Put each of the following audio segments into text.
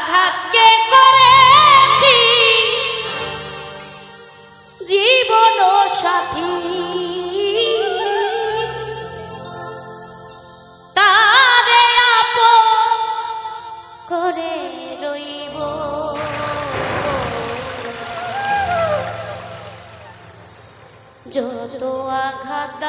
আঘাতকে করেছি? জীবন সাথী। তারে আপ করে রইব। যত আঘাত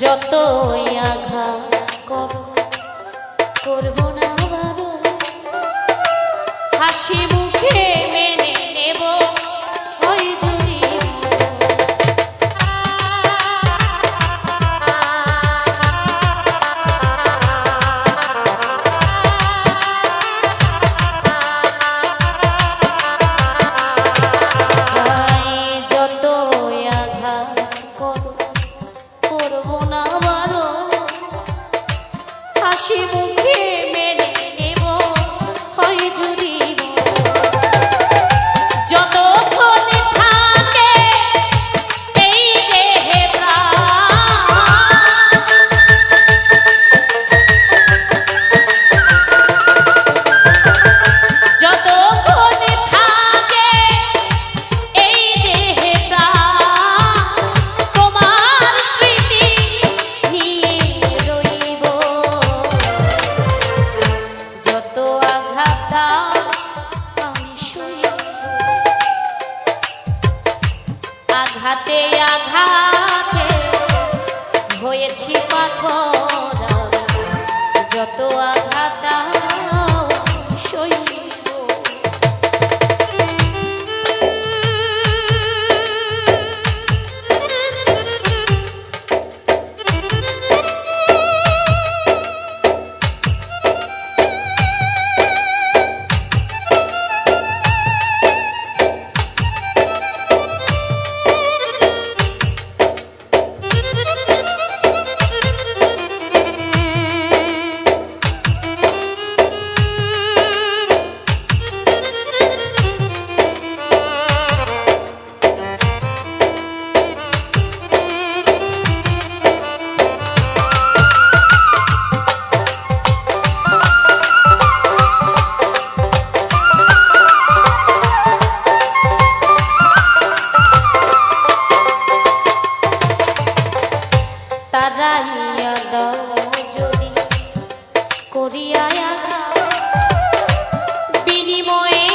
যতই বিনিময়ে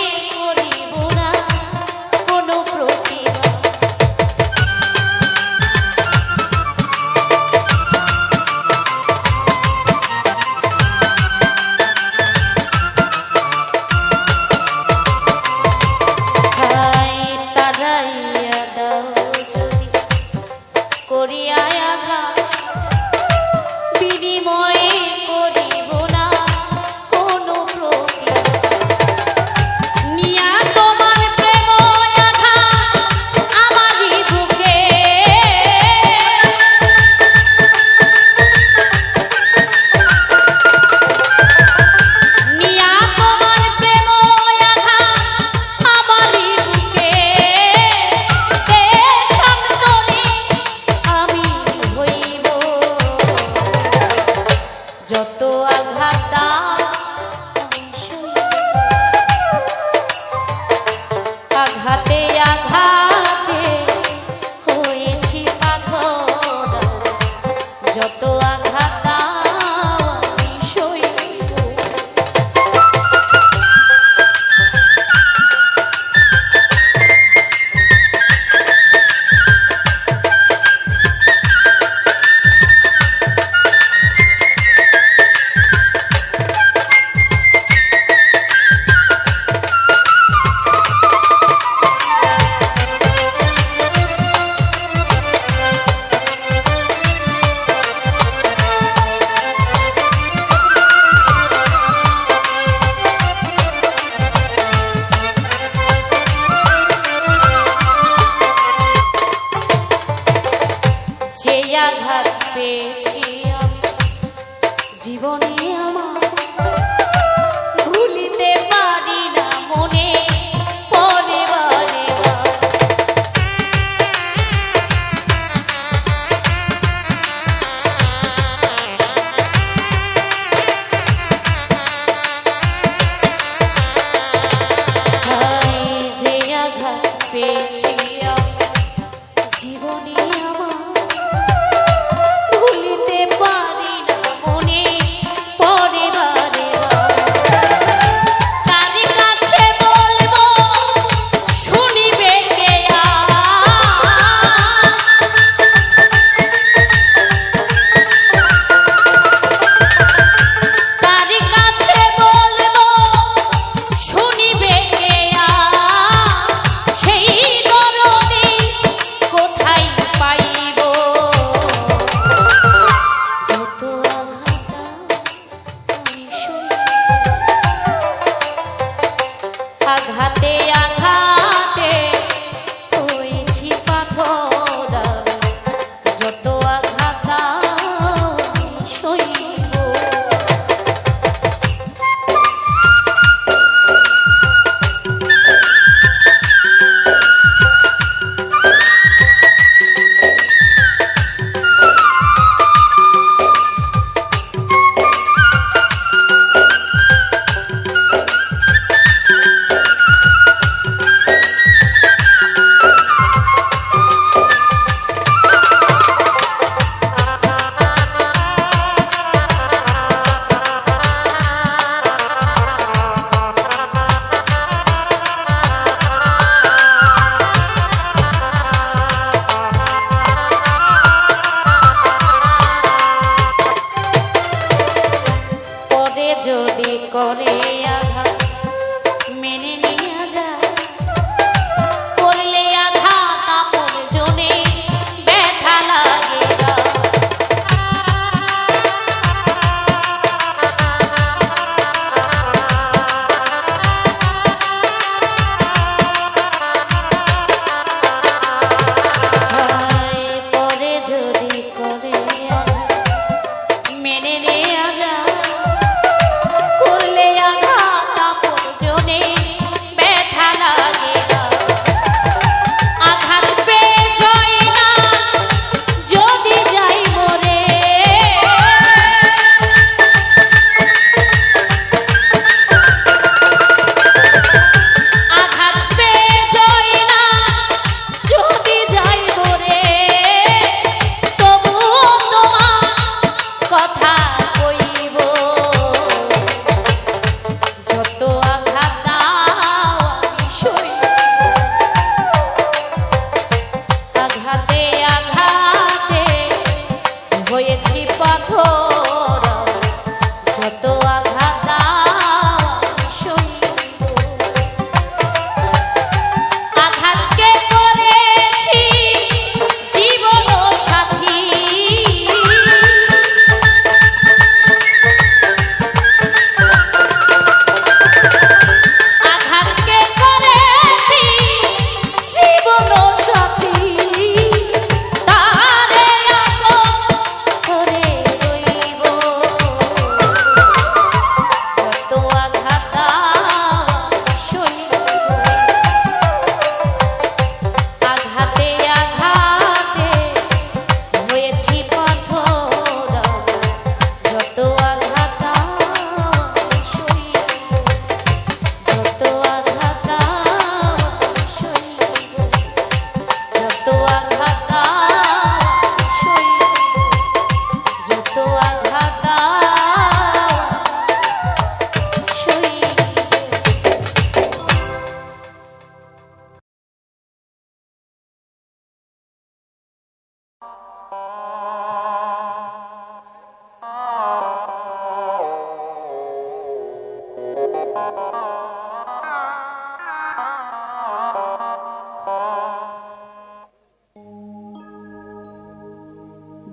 যত আঘাত আঘাতে আঘাত আঘাত পেয়েছি জীবনে আমার ভুলিতে পারি না মনে যে পেয়েছি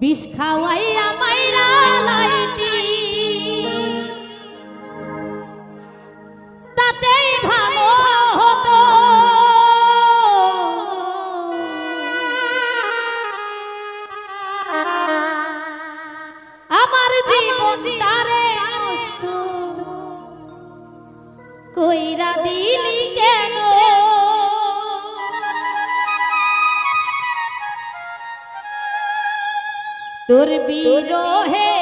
বিষ খাওয়াইয়া মাইরা লাইতি। তাতেই ভালো হতো। আমার জীবন তারে কইরা দিলি কেন? তোর বিরহে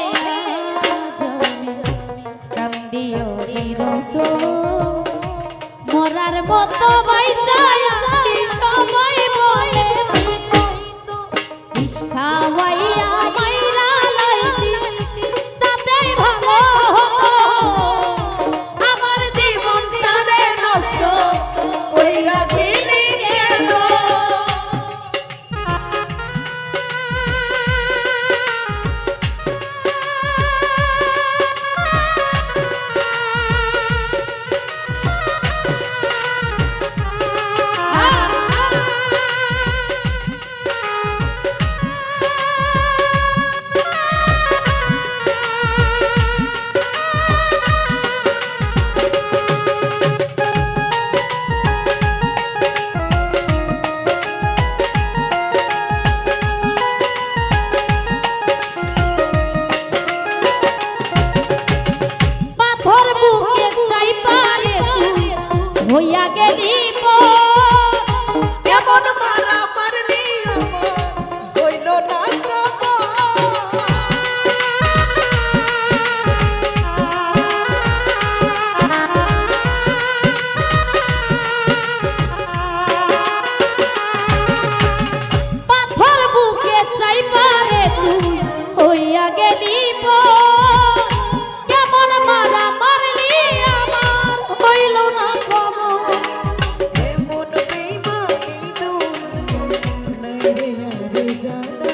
done.